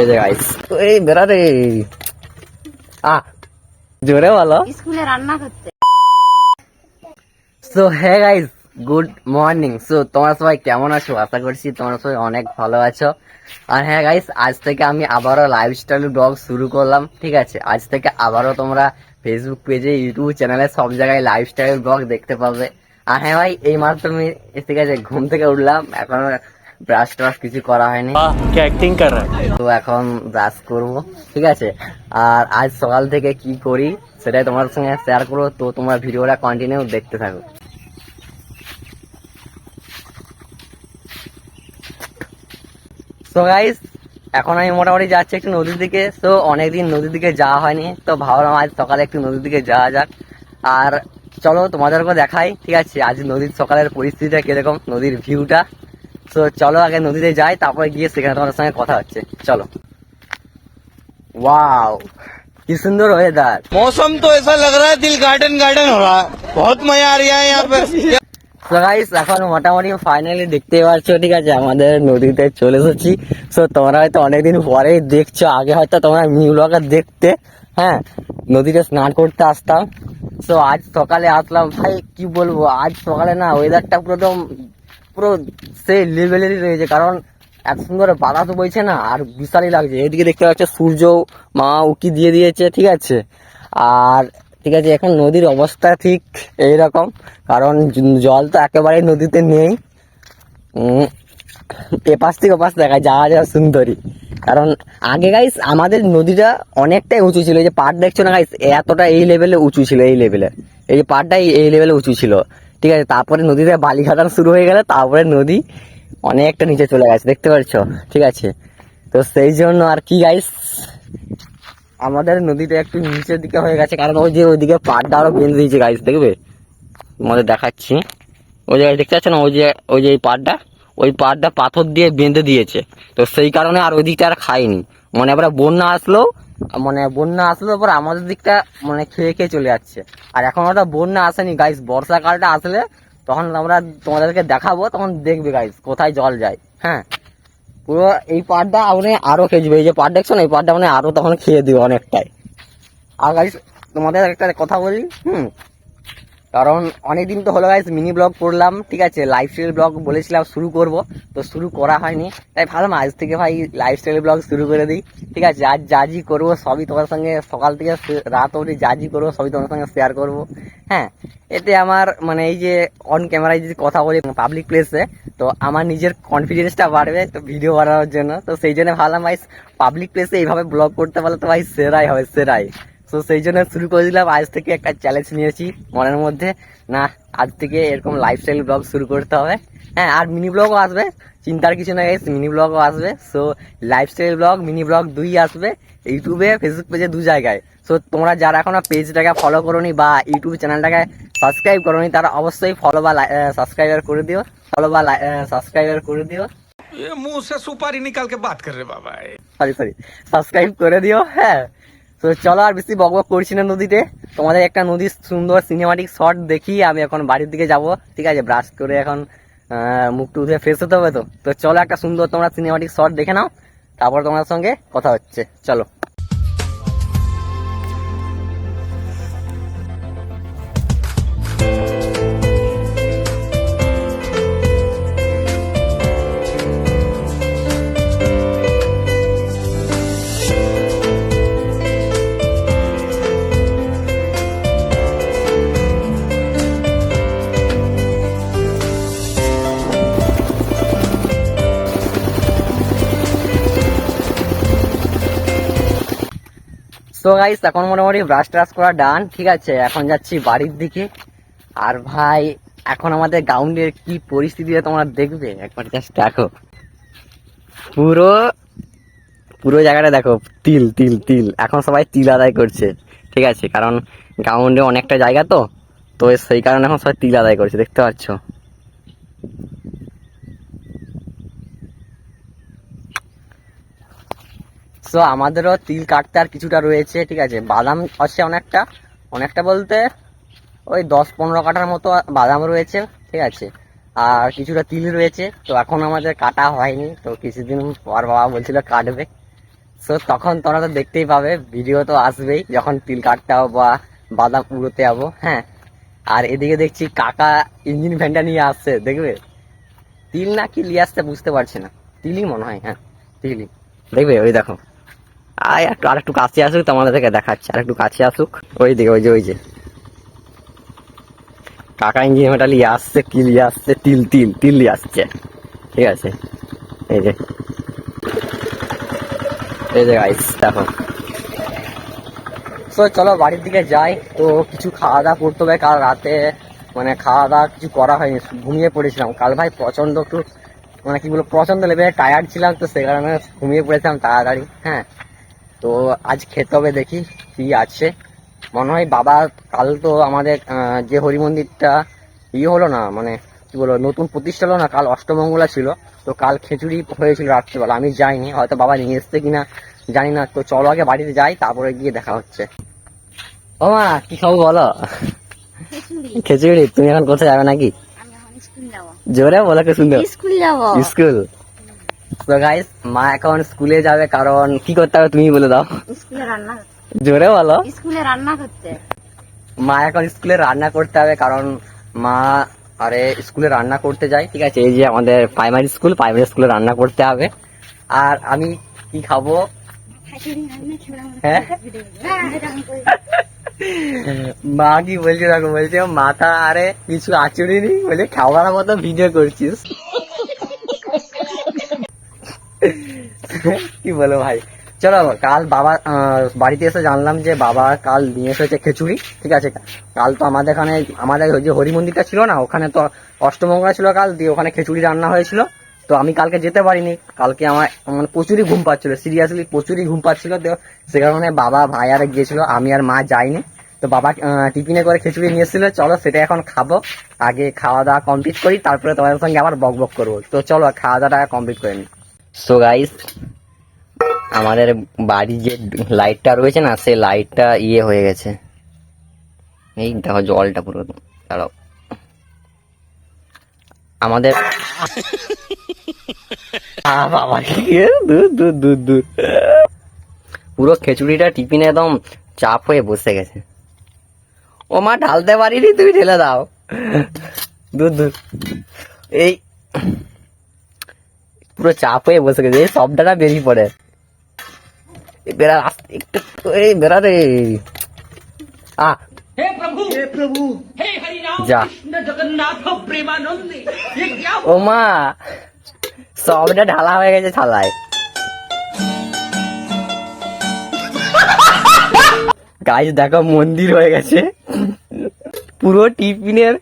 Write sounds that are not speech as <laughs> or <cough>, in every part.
এই যে গাইস এই বেড়া রে আ জোরে বলো স্কুলে রান্না করতে। সো হ্যাঁ গাইস গুড মর্নিং সো তোমরা সবাই কেমন আছো? আশা করছি তোমরা সবাই অনেক ভালো আছো। আর হ্যাঁ গাইস আজ থেকে আমি আবারও লাইফস্টাইল ব্লগ শুরু করলাম ঠিক আছে? আজ থেকে আবারও তোমরা ফেসবুক পেজে ইউটিউব চ্যানেলে সব জায়গায় লাইফস্টাইল ব্লগ দেখতে পাবে। আর হ্যাঁ ভাই এই মাত্র আমি ঠিক আছে ঘুম থেকে উঠলাম। এখনও ব্রাশ ট্রাশ কিছু করা হয়নি। তো এখন ব্রাশ করব ঠিক আছে? আর আজ সকাল থেকে কি করি সেটাই তোমার সঙ্গে শেয়ার করব তো তোমার ভিডিওটা কন্টিনিউ দেখতে থাকো। সো গাইস এখন আমি মোটামুটি যাচ্ছি একটু নদীর দিকে তো অনেকদিন নদীর দিকে যাওয়া হয়নি তো ভাবলাম আজ সকালে একটু নদীর দিকে যাওয়া যাক। আর চলো তোমাদেরকে দেখাই ঠিক আছে? আজ নদীর সকালের পরিস্থিতিটা কীরকম নদীর ভিউটা তো চলো আগে নদীতে যাই তারপরে গিয়ে সেখানে তোমার সঙ্গে কথা হচ্ছে। চলো। ওয়াও কি সুন্দর ওয়েদার মৌসুম তো এসা লাগ রা দিল গার্ডেন গার্ডেন হো রা বহুত মজা আ রিয়া ইয়াহ পে সো গাইস এখন মোটামুটি ফাইনালি দেখতে পাচ্ছ ঠিক আছে আমাদের নদীতে চলে এসেছি। সো তোমরা হয়তো অনেকদিন পরেই দেখছ আগে হয়তো তোমরা নিউ ব্লগার দেখতে। হ্যাঁ নদীতে স্নান করতে আসতাম। তো আজ সকালে আসলাম। ভাই কি বলব? আজ সকালে না ওয়েদারটা পুরো একদম পুরো সেই লেভেলেরই রয়েছে, কারণ এত সুন্দর বাতাস বইছে না, আর বিশালই লাগছে। এদিকে দেখতে পাচ্ছ সূর্য, মা, উকি দিয়ে দিয়েছে, ঠিক আছে? আর, ঠিক আছে, এখন নদীর অবস্থা ঠিক এই রকম কারণ জল তো একেবারেই নদীতে নেই। এপাশ থেকে ওপাশ দেখায় যাওয়া যাওয়া সুন্দরী। কারণ, আগে গাইস আমাদের নদীটা অনেকটাই উঁচু ছিল, এই যে পাট দেখছ না গাইস এতটা এই লেভেলে উঁচু ছিল, এই লেভেলে এই যে পাটটাই এই লেভেলে উঁচু ছিল। ঠিক আছে, তারপরে নদীতে বালি খাদান শুরু হয়ে গেলে তারপরে নদী অনেকটা নিচে চলে গেছে, দেখতে পাচ্ছ ঠিক আছে। তো সেই জন্য আর কি গাইস আমাদের নদীটা একটু নিচের দিকে হয়ে গেছে, কারণ ওই যে ওইদিকে পাড়টা আরও বেঁধে দিয়েছে গাইস দেখবে? তোমাদের দেখাচ্ছি। ওই জায়গায় দেখতে পাচ্ছ না, ওই যে ওই যে পাড়টা? ওই পাড়টা পাথর দিয়ে বেঁধে দিয়েছে। তো সেই কারণে আর ওই দিকটা আর খাইনি মানে আবার বন্যা আসলেও মানে বন্যা আসলে পর আমাদের দিকটা মানে খেয়ে খেয়ে চলে যাচ্ছে। আর এখন ওটা বন্যা আসেনি গাইস বর্ষাকালটা আসলে তখন আমরা তোমাদেরকে দেখাবো, তখন দেখবে গাইস কোথায় জল যায়। হ্যাঁ পুরো এই পাড়টা আপনি আরও খেয়ে এই যে পাড় দেখছ না, এই পাড়টা মানে আরও তখন খেয়ে দিবে অনেকটাই। আর গাইস তোমাদের একটা কথা বলি, হুম কারণ অনেকদিন তো হলো গাইস মিনি ব্লগ করলাম, ঠিক আছে? লাইফস্টাইল ব্লগ বলেছিলাম, শুরু করব। তো শুরু করা হয়নি। তাই ভাবলাম আজ থেকে ভাই লাইফস্টাইল ব্লগ শুরু করে দিই। ঠিক আছে, আজ যা জি করব সবই তোমার সঙ্গে সকাল থেকে রাত অবধি যা জি করব সবই তোমার সঙ্গে শেয়ার করব। হ্যাঁ এতে আমার মানে এই যে অন ক্যামেরায় যদি কথা বলি পাবলিক প্লেসে তো আমার নিজের কনফিডেন্সটা বাড়বে তো ভিডিও বানানোর জন্য। তো সেই জন্য ভাবলাম ভাই পাবলিক প্লেসে এইভাবে ব্লগ করতে পারলে তো ভাই সেরাই হবে, সেরাই। তো সেই জন্য শুরু করে দিলাম। আজ থেকে একটা চ্যালেঞ্জ নিয়েছি মনের মধ্যে। না আজ থেকে এরকম লাইফস্টাইল ব্লগ শুরু করতে হবে। হ্যাঁ আর মিনি ব্লগও আসবে। চিন্তার কিছু না গেছে মিনি ব্লগও আসবে। So lifestyle vlog mini vlog দুই আসবে ইউটিউবে ফেসবুক পেজে দু জায়গায়। সো তোমরা যারা এখনও পেজটাকে ফলো করোনি বা ইউটিউব চ্যানেলটাকে সাবস্ক্রাইব করোনি তারা অবশ্যই ফলো বা সাবস্ক্রাইবার করে দিও। ফলো বা সাবস্ক্রাইবার করে দিও। মুহ সে সুপারি নিকাল কে বাত করে বাবা সরি সরি সাবস্ক্রাইব করে দিও। হ্যাঁ। তো চলো আর বেশি বকবক করছি না নদীতে। তোমাদের একটা নদীর সুন্দর সিনেমাটিক শট দেখি, আমি এখন বাড়ির দিকে যাব। ঠিক আছে ব্রাশ করে এখন মুখ মুখটু উঠে ফ্রেশ হতে হবে তো। তো চলো একটা সুন্দর তোমরা সিনেমাটিক শট দেখে নাও, তারপর তোমাদের সঙ্গে কথা হচ্ছে। চলো। সো গাইস এখন মোটামুটি ব্রাশ ট্রাশ করা ডান ঠিক আছে? এখন যাচ্ছি বাড়ির দিকে। আর ভাই, এখন আমাদের গ্রাউন্ডের কি পরিস্থিতি তোমরা দেখবে? একবার জাস্ট দেখো। পুরো পুরো জায়গাটা দেখো, তিল তিল তিল। এখন সবাই তিল আদায় করছে, ঠিক আছে? কারণ গ্রাউন্ডে অনেকটা জায়গা তো তো সেই কারণে এখন সবাই তিল আদায় করছে, দেখতে পাচ্ছ? সো আমাদেরও তিল কাটতে আর কিছুটা রয়েছে, ঠিক আছে? বাদাম আছে অনেকটা। অনেকটা বলতে ওই দশ পনেরো কাটার মতো বাদাম রয়েছে, ঠিক আছে? আর কিছুটা তিল রয়েছে। তো এখন আমাদের কাটা হয়নি, তো কিছুদিন পর বাবা বলছিল কাটবে। সো তখন তোমরা তো দেখতেই পাবে ভিডিও তো আসবেই, যখন তিল কাটতে হব বা বাদাম উড়োতে যাব হ্যাঁ? আর এদিকে দেখছি কাকা ইঞ্জিন ফ্যানটা নিয়ে আসছে, দেখবে? তিল না কি নিয়ে আসতে বুঝতে পারছি না। তিলই মনে হয় হ্যাঁ তিলই। দেখবে, ওই দেখো। আয়, একটু, আর একটু কাছে আসুক, তোমাদের থেকে দেখাচ্ছে, আর একটু কাছে আসুক। ওই দিকে ওই যে ওই যে। কাকা ইঞ্জিন ফ্যানটা নিয়ে আসছে কি নিয়ে আসছে, তিল তিল তিল আসছে। ঠিক আছে। এই যে। এই যে গাইস দেখো। তো চলো বাড়ির দিকে যাই। তো কিছু খাওয়া দাওয়া করতে হবে, কাল রাতে মানে খাওয়া দাওয়া কিছু করা হয়নি, ঘুমিয়ে পড়েছিলাম। কাল ভাই প্রচণ্ড একটু মানে কি বলব প্রচণ্ড লেভেলে টায়ার্ড ছিলাম, তো সে কারণে ঘুমিয়ে পড়েছিলাম তাড়াতাড়ি হ্যাঁ। তো আজ খেতে হবে দেখি কি আছে। মনে হয় বাবা কাল তো আমাদের যে হরি মন্দিরটা ইয়ে হলো না মানে কি বলব নতুন প্রতিষ্ঠা হলো না কাল অষ্টমঙ্গলা ছিল। তো কাল খিচুড়ি হয়েছিল রাত্রিবেলা আমি যাইনি হয়তো বাবা নিয়ে এসছে কিনা জানি না। তো চলো আগে বাড়িতে যাই তারপরে গিয়ে দেখা হচ্ছে। ও মা কি খাব বলো? খিচুড়ি। তুমি এখন কোথায় যাবে নাকি? জোরে বলো কি সুন্দর স্কুল যাব। স্কুল? তো গাইস মা এখন স্কুলে যাবে কারণ কি করতে হবে তুমি বলে দাও। স্কুলে রান্না জোরে বলো। স্কুলে রান্না করতে। মা এখন স্কুলে রান্না করতে হবে কারণ মা আরে স্কুলে রান্না করতে যায় ঠিক আছে? এই যে আমাদের প্রাইমারি স্কুল প্রাইমারি স্কুলে রান্না করতে হবে। আর আমি কি খাব? হ্যাঁ? মা কি বলছে দেখো? বলছে মাথা আরে কিছু আচুরি নি বলে খাওয়ার মতো ভিডিও করছিস। কি বলো ভাই? চলো, কাল বাবা বাড়িতে এসে জানলাম যে বাবা কাল নিয়ে এসেছে খিচুড়ি, ঠিক আছে? কাল তো আমাদের এখানে, আমাদের ওই যে হরি মন্দিরটা ছিল না, ওখানে তো অষ্টমঙ্গলা ছিল কাল, দিয়ে ওখানে খিচুড়ি রান্না হয়েছিল। তো আমি কালকে যেতে পারিনি, কালকে আমার মানে প্রচুরই ঘুম পাচ্ছিল সিরিয়াসলি প্রচুরই ঘুম পাচ্ছিল, তো সে কারণে বাবা ভাই আর গিয়েছিল, আমি আর মা যাইনি। তো বাবা টিফিনে করে খিচুড়ি নিয়ে এসেছিল, চলো সেটা এখন খাব, আগে খাওয়া দাওয়া কমপ্লিট করি, তারপরে তোমাদের সঙ্গে আবার বক বক করব। তো চলো, খাওয়া দাওয়াটা কমপ্লিট করে নি। সো গাইস আমাদের বাড়ির যে লাইটটা রয়েছে না, সেই লাইটটা ইয়ে হয়ে গেছে। এই দেখো জলটা পুরো, দাঁড়াও। আমাদের? দূর দূর দূর দূর। পুরো খিচুড়িটা টিফিনে একদম চাপ হয়ে বসে গেছে। ও মা, ঢালতে পারিনি, তুমি ঢেলে দাও। দূর দূর। এই পুরো চাপ হয়ে বসে গেছে সব ডানা বেরিয়ে পড়ে। বেড়া একটু এই বেড়া রে। আ। হে ও মা সবটা ঢালা হয়ে গেছে থালায়। গাছ দেখো মন্দির হয়ে গেছে। পুরো টিফিনের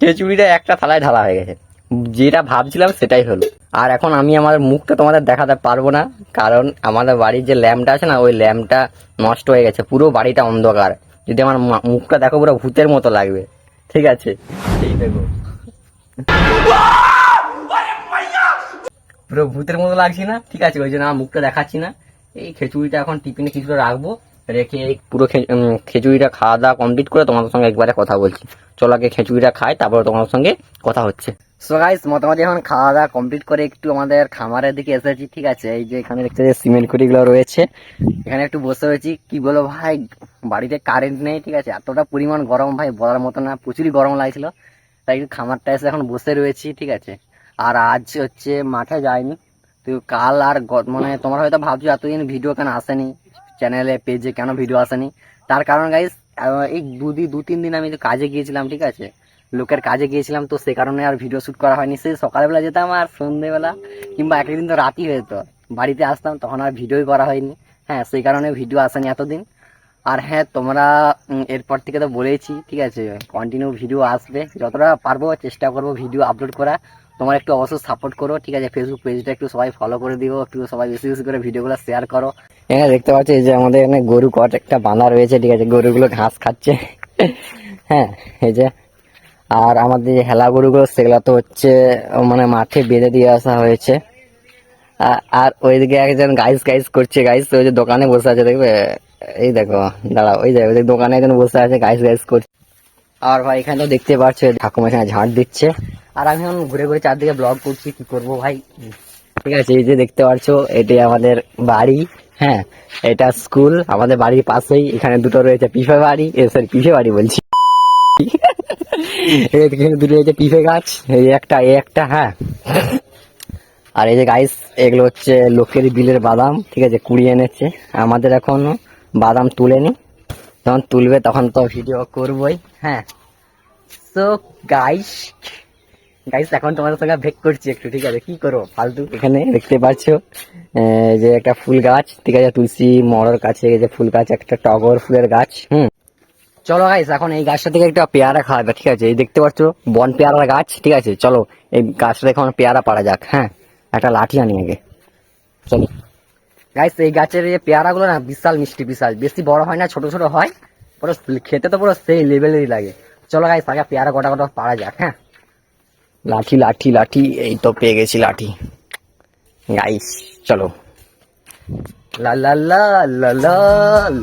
খিচুড়িটা একটা থালায় ঢালা হয়ে গেছে। যেটা ভাবছিলাম সেটাই হলো। আর এখন আমি আমার মুখটা তোমাদের দেখাতে পারব না, কারণ আমাদের বাড়ির যে ল্যাম্পটা আছে না, ওই ল্যাম্পটা নষ্ট হয়ে গেছে, পুরো বাড়িটা অন্ধকার। যদি আমার মুখটা দেখো, পুরো ভূতের মতো লাগবে। ঠিক আছে? পুরো ভূতের মতো লাগছে না? ঠিক আছে, ওই জন্য আমার মুখটা দেখাচ্ছি না। এই খিচুড়িটা এখন টিফিনে কিছুটা রাখব, রেখে পুরো খিচুড়িটা খাওয়া দাওয়া কমপ্লিট করে তোমাদের সঙ্গে একবারে কথা বলছি। চলো আগে খিচুড়িটা খাই, তারপরে তোমাদের সঙ্গে কথা হচ্ছে। সো গাইস মোটামুটি এখন খাওয়া দাওয়া কমপ্লিট করে একটু আমাদের খামারের দিকে এসেছি, ঠিক আছে? এই যে এখানে দেখতে সিমেন্ট কুড়িগুলো রয়েছে, এখানে একটু বসে হয়েছি কি বলো ভাই, বাড়িতে কারেন্ট নেই, ঠিক আছে? এতটা পরিমাণ গরম ভাই, বলার মতো না, প্রচুরই গরম লাগছিল। তাই একটু খামারটা এসে এখন বসে রয়েছি, ঠিক আছে? আর আজ হচ্ছে মাঠে যায়নি তো কাল আর মানে তোমার হয়তো ভাবছ, এতদিন ভিডিও কেন আসেনি? চ্যানেলে পেজে কেন ভিডিও আসেনি? তার কারণ গাইস এই দুদিন দু তিন দিন আমি কাজে গিয়েছিলাম, ঠিক আছে? লোকের কাজে গিয়েছিলাম তো সে কারণে আর ভিডিও শ্যুট করা হয়নি। সেই সকালবেলা যেতাম আর সন্ধ্যেবেলা কিংবা একদিন তো রাতই হয়ে যেত। বাড়িতে আসতাম, তখন আর ভিডিওই করা হয়নি। হ্যাঁ সেই কারণে ভিডিও আসেনি এতদিন। আর হ্যাঁ তোমরা এরপর থেকে তো বলেইছি, ঠিক আছে? কন্টিনিউ ভিডিও আসবে। যতটা পারব চেষ্টা করব ভিডিও আপলোড করা। তোমরা একটু অবশ্যই সাপোর্ট করো, ঠিক আছে? ফেসবুক পেজটা একটু সবাই ফলো করে দিও, একটু সবাই বেশি বেশি করে ভিডিওগুলো শেয়ার করো। এখানে দেখতে পাচ্ছি যে আমাদের এখানে গরু কট একটা বাঁধা রয়েছে, ঠিক আছে? গরুগুলো ঘাস খাচ্ছে। <laughs> হ্যাঁ এই যে আর আমাদের যে হেলা গরুগুলো, সেগুলো তো হচ্ছে মানে মাঠে বেঁধে দিয়ে আসা হয়েছে। আর ওইদিকে একজন গাইস গাইস করছে গাইস ওই যে দোকানে বসে আছে, দেখবে? এই দেখো দাঁড়া ওই যে দোকানে একজন বসে আছে গাইস গাইস করছে। আর ভাই, এখানে তো দেখতে পাচ্ছ ঠাকুমা এখানে ঝাঁট দিচ্ছে। আর আমি এখন ঘুরে ঘুরে চারদিকে ব্লগ করছি, কি করব ভাই? ঠিক আছে, এই যে দেখতে পাচ্ছ এটি আমাদের বাড়ি হ্যাঁ? এটা স্কুল আমাদের বাড়ির পাশেই এখানে দুটো রয়েছে পিফে বাড়ি সরি পিফে বাড়ি বলছি। দুটো রয়েছে পিফে গাছ, এই একটা এই একটা হ্যাঁ। আর এই যে গাইস এগুলো হচ্ছে লোকের বিলের বাদাম, ঠিক আছে, কুড়িয়ে এনেছে। আমাদের এখন বাদাম তুলেনি যখন তুলবে তখন তো ভিডিও করবই হ্যাঁ। তো গাইস গাইস এখন তোমাদের সঙ্গে ভেক করছি একটু, ঠিক আছে। কি করব, ফালতু এখানে দেখতে পাচ্ছ? যে একটা ফুল গাছ, ঠিক আছে, তুলসী মরার কাছে যে ফুল গাছ, একটা টগর ফুলের গাছ, হুম। চলো গাইস এখন এই গাছটা থেকে একটা পেয়ারা খাওয়াবে ঠিক আছে? এই দেখতে পাচ্ছ, বন পেয়ারা গাছ, ঠিক আছে? চলো, এই গাছটা থেকে এখন পেয়ারা পাড়া যাক হ্যাঁ? একটা লাঠি আনি আগে। চলো। গাইস এই গাছের এই পেয়ারাগুলো না বিশাল মিষ্টি, বিশাল। বেশি বড় হয় না, ছোট ছোট হয়। পুরো খেতে তো পুরো সেই লেভেলেরই লাগে। চলো গাইস আগে পেয়ারা গোটা গোটা পাড়া যাক হ্যাঁ? লাঠি লাঠি লাঠি, এই তো পেয়ে গেছি লাঠি। গাইস চলো। লা লা লা লা লা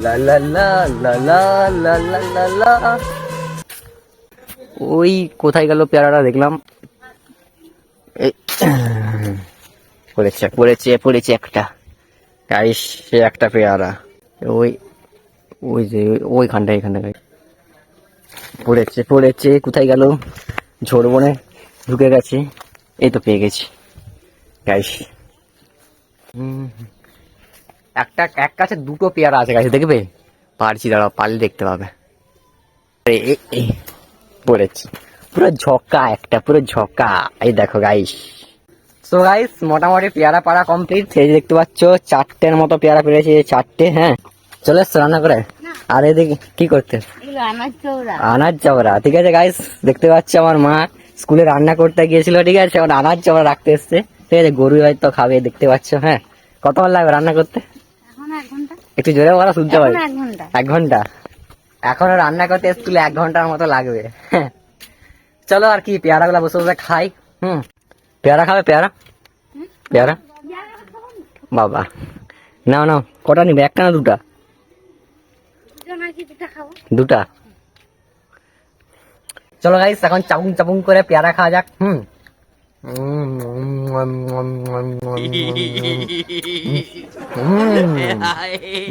লা লা লা লা লা লা লা লা লা ওই কোথায় গেল পেয়ারাটা দেখলাম পড়েছে পড়েছে পড়েছে একটা গাইস সে একটা পেয়ারা ওই ওই যে ওইখানটা এখানটা পড়েছে পড়েছে কোথায় গেল ঝোড়বনে ঢুকে গেছে এই তো পেয়ে গেছি গাইস একটা এক কাছে দুটো পেয়ারা আছে গাছে দেখবে? পারছি দাঁড়াও পারলে দেখতে পাবে। এ, পুরো ঝকা একটা পুরো ঝকা। এই দেখো গাইস। সো গাইস মোটামুটি পেয়ারা পাড়া কমপ্লিট যে দেখতে পাচ্ছ চারটের মতো পেয়ারা পেরেছে চারটে হ্যাঁ। চলে এসছো রান্না করে? আর এদিকে কি করতে? আনাজ চাবড়া ঠিক আছে গাইস দেখতে পাচ্ছ আমার মা স্কুলে রান্না করতে গিয়েছিল ঠিক আছে। এখন আনাজ চাবড়া রাখতে এসছে। ঠিক আছে গরু হয়তো খাবে দেখতে পাচ্ছ হ্যাঁ। কতক্ষণ লাগবে রান্না করতে? একটু জোরে বলা শুনতে পারি এক ঘণ্টা। এখনও রান্না করতে স্কুলে এক ঘণ্টার মতো লাগবে। <laughs> চলো আর কি পেয়ারা গুলা বসে বসে খাই। হুম। পেয়ারা খাবে পেয়ারা? পেয়ারা? বাবা। নাও নাও কটা নিবে? একটা না দুটা দুটা চলো গাইস এখন চাপুং চাপুং করে পেয়ারা খাওয়া যাক। হুম।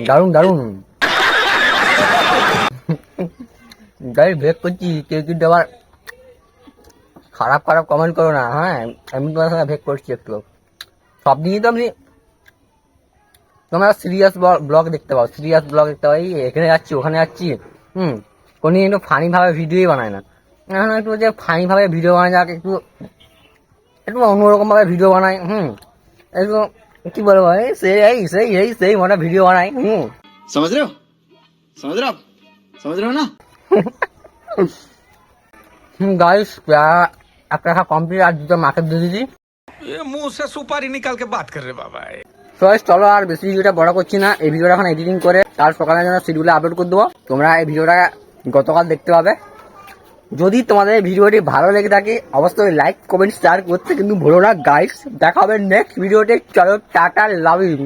দারুণ দারুণ গাড়ি ব্রেক করছি, কেউ কিন্তু আবার খারাপ খারাপ কমেন্ট করো না হ্যাঁ? আমি তোমার সাথে ভেক করছি একটু। সব দিনই তো আমি তোমরা সিরিয়াস ব্লগ দেখতে পাও সিরিয়াস ব্লগ দেখতে পাও, এই এখানে যাচ্ছি, ওখানে যাচ্ছি, হুম? কোনো একটু ফানি ভাবে ভিডিওই বানায় না। এখন একটু যে ফানি ভাবে ভিডিও বানায়, যাক, একটু একটু অন্যরকম ভাবে ভিডিও বানায় হুম একটু কি বলবো এই সেই এই সেই এই সেই মানে ভিডিও বানায় হুম समझ रहे हो समझ रहे हो आप समझ रहे हो ना গাইস একটা কমপ্লিট আর দুটো মাকে দিয়ে দিদি ये मुंह से सुपारी निकाल के बात कर रहे बाबा তো guys, চলো আর বেশি ভিডিওটা বড় করছি না এই ভিডিওটা এখন এডিটিং করে কাল সকালের জন্য শিডিউলে আপলোড করে দেবো তোমরা এই ভিডিওটা গতকাল দেখতে পাবে যদি তোমাদের ভিডিওটি ভালো লেগে থাকে, অবশ্যই লাইক কমেন্ট শেয়ার করতে কিন্তু ভুলো না গাইডস দেখা হবে নেক্সট ভিডিওতে। চলো, টাটা লাভ ইউ